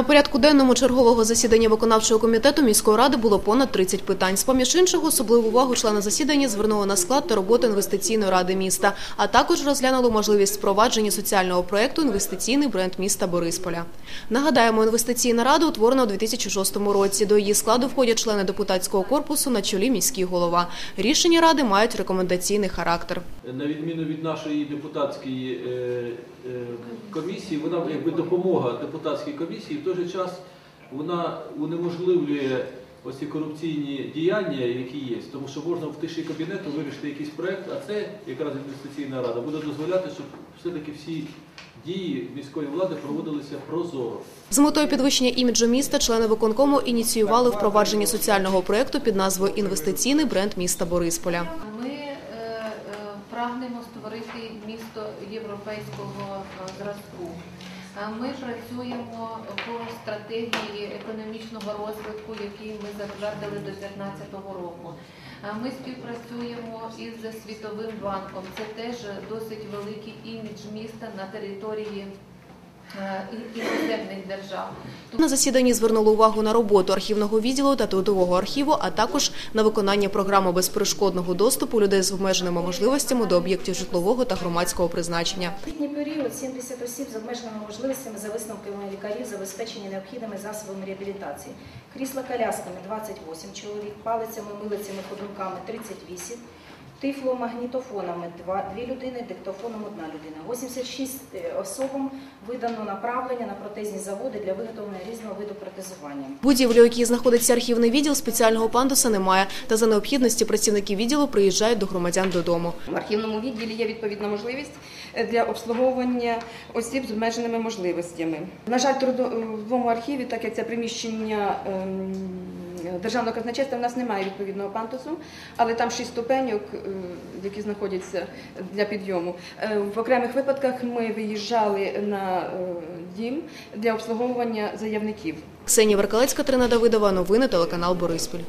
На порядку денному чергового засідання виконавчого комітету міської ради було понад 30 питань. З поміж іншого, особливу увагу члени засідання звернули на склад та роботу інвестиційної ради міста, а також розглянули можливість впровадження соціального проєкту «Інвестиційний бренд міста Борисполя». Нагадаємо, інвестиційна рада утворена у 2006 році. До її складу входять члени депутатського корпусу на чолі міський голова. Рішення ради мають рекомендаційний характер. на відміну від нашої депутатської е, е, комісії, вона якби допомога депутатській комісії, той же час вона унеможливлює оці корупційні діяння, які є, тому що можна в тиші кабінету вирішити якийсь проект, а це якраз інвестиційна рада буде дозволяти, щоб все-таки всі дії міської влади проводилися прозоро. З метою підвищення іміджу міста члени виконкому ініціювали впровадження соціального проєкту під назвою «Інвестиційний бренд міста Борисполя». Ми е, е, прагнемо створити місто європейського е, зразку. Ми працюємо по стратегії економічного розвитку, який ми затвердили до 2015 року. Ми співпрацюємо із Світовим банком. Це теж досить великий імідж міста на території іноземних держав. На засіданні звернули увагу на роботу архівного відділу та трудового архіву, а також на виконання програми безперешкодного доступу людей з обмеженими можливостями до об'єктів житлового та громадського призначення. літній період 70 осіб з обмеженими можливостями за висновками лікарів забезпечені необхідними засобами реабілітації. Крісла колясками 28 чоловік, палицями, милицями, ходунками 38, тифломагнітофонами 2, 2 людини, диктофоном 1 людина. 86 особам видано направлення на протезні заводи для виготовлення різного виду протезування. Будівлю, у якій знаходиться архівний відділ, спеціального пандуса немає, та за необхідності працівники відділу приїжджають до громадян додому. В архівному відділі є відповідна можливість е, для обслуговування осіб з обмеженими можливостями. На жаль, в трудовому архіві, так як це приміщення ем, державного казначейства, в нас немає відповідного пантусу, але там шість ступеньок, е, які знаходяться для підйому. Е, В окремих випадках ми виїжджали на е, дім для обслуговування заявників. Ксенія Веркалецька, Трина Давидова, новини, телеканал Бориспіль.